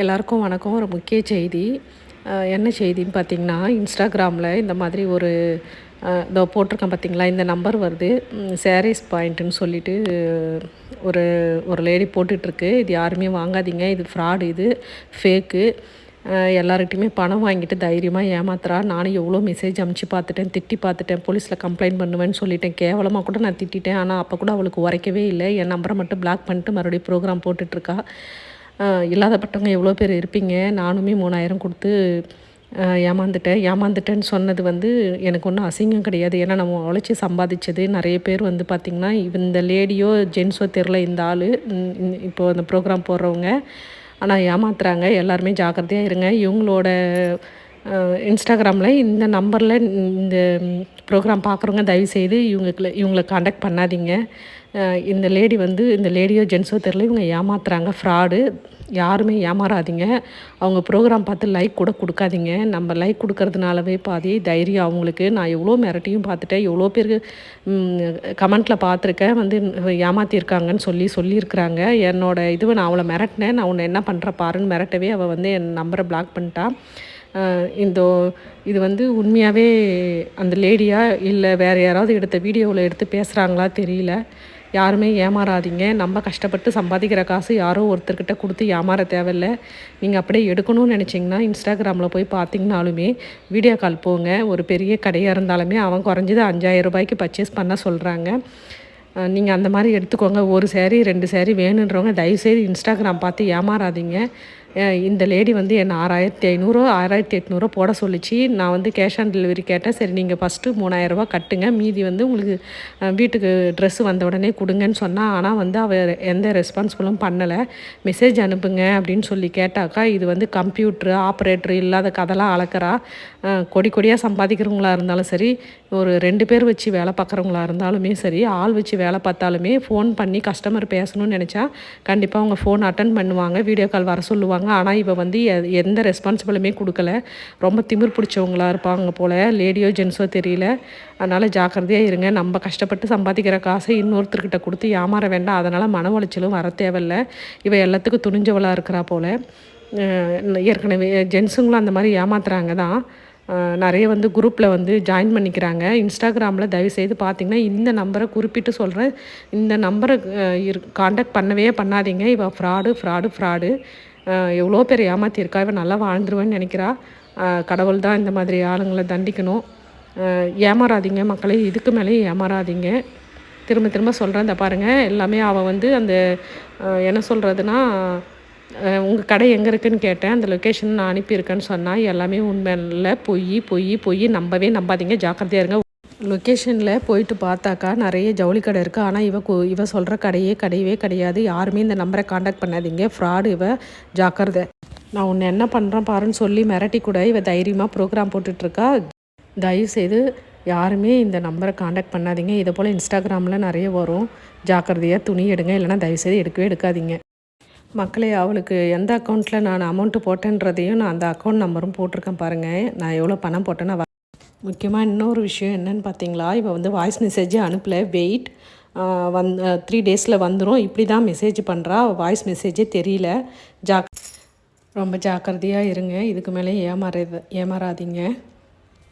எல்லாருக்கும் வணக்கம். ஒரு முக்கிய செய்தி. என்ன செய்தின்னு பார்த்தீங்கன்னா இன்ஸ்டாகிராமில் இந்த மாதிரி ஒரு இதோ போட்டிருக்கேன் பார்த்தீங்களா இந்த நம்பர் வருது. சாரீஸ் பாயிண்ட்டுன்னு சொல்லிட்டு ஒரு ஒரு லேடி போட்டுட்ருக்கு. இது யாருமே வாங்காதீங்க. இது ஃப்ராடு இது ஃபேக்கு எல்லார்கிட்டையுமே பணம் வாங்கிட்டு தைரியமாக ஏமாத்துறா. நானும் எவ்வளோ மெசேஜ் அமுச்சு பார்த்துட்டேன் திட்டி பார்த்துட்டேன் போலீஸில் கம்ப்ளைண்ட் பண்ணுவேன்னு சொல்லிட்டேன். கேவலமாக கூட நான் திட்டிட்டேன். ஆனால் அப்போ கூட அவளுக்கு உரைக்கவே இல்லை. என் நம்பரை மட்டும் பிளாக் பண்ணிட்டு மறுபடியும் ப்ரோக்ராம் போட்டுட்ருக்கா. இல்லாதப்பட்டவங்க எவ்வளோ பேர் இருப்பீங்க? நானுமே மூணாயிரம் கொடுத்து ஏமாந்துட்டேன். ஏமாந்துட்டேன்னு சொன்னது வந்து எனக்கு ஒன்றும் அசிங்கம் கிடையாது. ஏன்னா நம்ம உழைச்சி சம்பாதிச்சது நிறைய பேர் வந்து பார்த்திங்கன்னா இந்த லேடியோ ஜென்ஸோ தெரில இந்த ஆள். இப்போ அந்த ப்ரோக்ராம் போடுறவங்க. ஆனால் ஏமாத்துறாங்க. எல்லாருமே ஜாக்கிரதையாக இருங்க. இவங்களோட இன்ஸ்டாகிராமில் இந்த நம்பரில் இந்த ப்ரோக்ராம் பார்க்குறவங்க தயவுசெய்து இவங்களுக்கு இவங்களை காண்டாக்ட் பண்ணாதீங்க. இந்த லேடி வந்து இந்த லேடியோ ஜென்ஸோ தெரில இவங்க ஏமாத்துறாங்க. ஃப்ராடு யாருமே ஏமாறாதீங்க. அவங்க ப்ரோக்ராம் பார்த்து லைக் கூட கொடுக்காதீங்க. நம்ம லைக் கொடுக்கறதுனாலவே பாதி தைரியம் அவங்களுக்கு. நான் எவ்வளோ மிரட்டியும் பார்த்துட்டேன். எவ்வளோ பேருக்கு கமெண்ட்டில் பார்த்துருக்கேன். வந்து ஏமாத்திருக்காங்கன்னு சொல்லி சொல்லியிருக்கிறாங்க. என்னோடய இதுவை நான் அவளை மிரட்டினேன். நான் உன்னை என்ன பண்ணுற பாருன்னு மிரட்டவே அவள் வந்து என் நம்பரை பிளாக் பண்ணிட்டா. இந்த இது வந்து உண்மையாகவே அந்த லேடியாக இல்லை வேறு யாராவது எடுத்த வீடியோவில் எடுத்து பேசுகிறாங்களா தெரியல. யாருமே ஏமாறாதீங்க. நம்ம கஷ்டப்பட்டு சம்பாதிக்கிற காசு யாரோ ஒருத்தர்கிட்ட கொடுத்து ஏமாற தேவையில்ல. நீங்கள் அப்படியே எடுக்கணும்னு நினச்சிங்கன்னா இன்ஸ்டாகிராமில் போய் பார்த்தீங்கனாலுமே வீடியோ கால் போங்க. ஒரு பெரிய கடையாக இருந்தாலுமே அவன் குறைஞ்சது அஞ்சாயிரம் ரூபாய்க்கு பர்ச்சேஸ் பண்ண சொல்கிறாங்க நீங்கள் அந்த மாதிரி எடுத்துக்கோங்க. ஒரு சேரீ ரெண்டு சேரீ வேணுன்றவங்க தயவுசெய்து இன்ஸ்டாகிராம் பார்த்து ஏமாறாதீங்க. இந்த லேடி வந்து என்னை ஆறாயிரத்தி ஐநூறு ஆறாயிரத்தி எட்நூறுவா போட சொல்லிச்சு. நான் வந்து கேஷ் ஆன் டெலிவரி கேட்டேன். சரி நீங்கள் ஃபஸ்ட்டு மூணாயிரரூபா கட்டுங்க. மீதி வந்து உங்களுக்கு வீட்டுக்கு ட்ரெஸ்ஸு வந்த உடனே கொடுங்கன்னு சொன்னால் ஆனால் வந்து அவள் எந்த ரெஸ்பான்சிபிளும் பண்ணலை. மெசேஜ் அனுப்புங்க அப்படின்னு சொல்லி கேட்டாக்கா இது வந்து கம்ப்யூட்ரு ஆப்ரேட்ரு இல்லாத கதெல்லாம் அளக்கிறா. கொடி கொடியாக சம்பாதிக்கிறவங்களா இருந்தாலும் சரி ஒரு ரெண்டு பேர் வச்சு வேலை பார்க்குறவங்களா இருந்தாலுமே சரி ஆள் வச்சு வேலை பார்த்தாலுமே ஃபோன் பண்ணி கஸ்டமர் பேசணும்னு நினச்சா கண்டிப்பாக அவங்க ஃபோன் அட்டன் பண்ணுவாங்க வீடியோ கால் வர சொல்லுவாங்க. ஆனால் இவள் வந்து எந்த ரெஸ்பான்சிபிளுமே கொடுக்கல. ரொம்ப திமிர் பிடிச்சவங்களா இருப்பாங்க போல். லேடியோ ஜென்ஸோ தெரியல. அதனால் ஜாக்கிரதையாக இருங்க. நம்ம கஷ்டப்பட்டு சம்பாதிக்கிற காசை இன்னொருத்தர்கிட்ட கொடுத்து ஏமாற வேண்டாம். அதனால் மன உளைச்சலும் வர தேவையில்ல. இவள் எல்லாத்துக்கும் துணிஞ்சவளாக இருக்கிறா போல். ஏற்கனவே ஜென்ஸுங்களும் அந்த மாதிரி ஏமாத்துறாங்க தான். நிறைய வந்து குரூப்பில் வந்து ஜாயின் பண்ணிக்கிறாங்க. இன்ஸ்டாகிராமில் தயவுசெய்து பார்த்தீங்கன்னா இந்த நம்பரை குறிப்பிட்டு சொல்கிறேன் இந்த நம்பரை இரு காண்டாக்ட் பண்ணவே பண்ணாதீங்க. இவள் ஃப்ராடு ஃப்ராடு ஃப்ராடு எவ்வளோ பேர் ஏமாத்தியிருக்கா? இவன் நல்லா வாழ்ந்துருவேன்னு நினைக்கிறா. கடவுள் தான் இந்த மாதிரி ஆளுங்களை தண்டிக்கணும். ஏமாறாதீங்க மக்களே இதுக்கு மேலே ஏமாறாதீங்க. திரும்ப திரும்ப சொல்கிறேன் இந்த பாருங்கள் எல்லாமே அவள் வந்து அந்த என்ன சொல்கிறதுனா உங்கள் கடை எங்கே இருக்குன்னு கேட்டேன். அந்த லொக்கேஷன் நான் அனுப்பியிருக்கேன்னு சொன்னால் எல்லாமே உண்மை இல்லை பொய் பொய் பொய் நம்பவே நம்பாதீங்க. ஜாக்கிரதையாக இருங்க. லொக்கேஷனில் போயிட்டு பார்த்தாக்கா நிறைய ஜவுளி கடை இருக்குது ஆனால் இவ கு- இவ சொல்கிற கடையே கிடையவே கிடையாது. யாருமே இந்த நம்பரை காண்டாக்ட் பண்ணாதீங்க. ஃப்ராடு இவ. ஜாக்கிரதை. நான் உன்னை என்ன பண்ணுறேன் பாருன்னு சொல்லி மிரட்டி கூட இவ தைரியமாக ப்ரோக்ராம் போட்டுட்ருக்கா. தயவுசெய்து யாருமே இந்த நம்பரை காண்டாக்ட் பண்ணாதீங்க. இதை போல் இன்ஸ்டாகிராமில் நிறைய வரும். ஜாக்கிரதையாக துணி எடுங்க. இல்லைன்னா தயவுசெய்து எடுக்கவே எடுக்காதீங்க. மக்களே அவளுக்கு எந்த அக்கௌண்ட்டில் நான் அமௌண்ட்டு போட்டேன்றதையும் நான் அந்த அக்கௌண்ட் நம்பரும் போட்டிருக்கேன் பாருங்கள் நான் எவ்வளோ பணம் போட்டேன்னு முக்கியமாக இன்னொரு விஷயம் என்னன்னு பார்த்தீங்களா இப்போ வந்து வாய்ஸ் மெசேஜ் அனுப்பல. வெயிட் வந் த்ரீ டேஸில் வந்துடும் இப்படி தான் மெசேஜ் பண்ணுறா வாய்ஸ் மெசேஜே தெரியல. ஜாக் ரொம்ப ஜாக்கிரதையாக இருங்க. இதுக்கு மேலே ஏமாறது ஏமாறாதீங்க.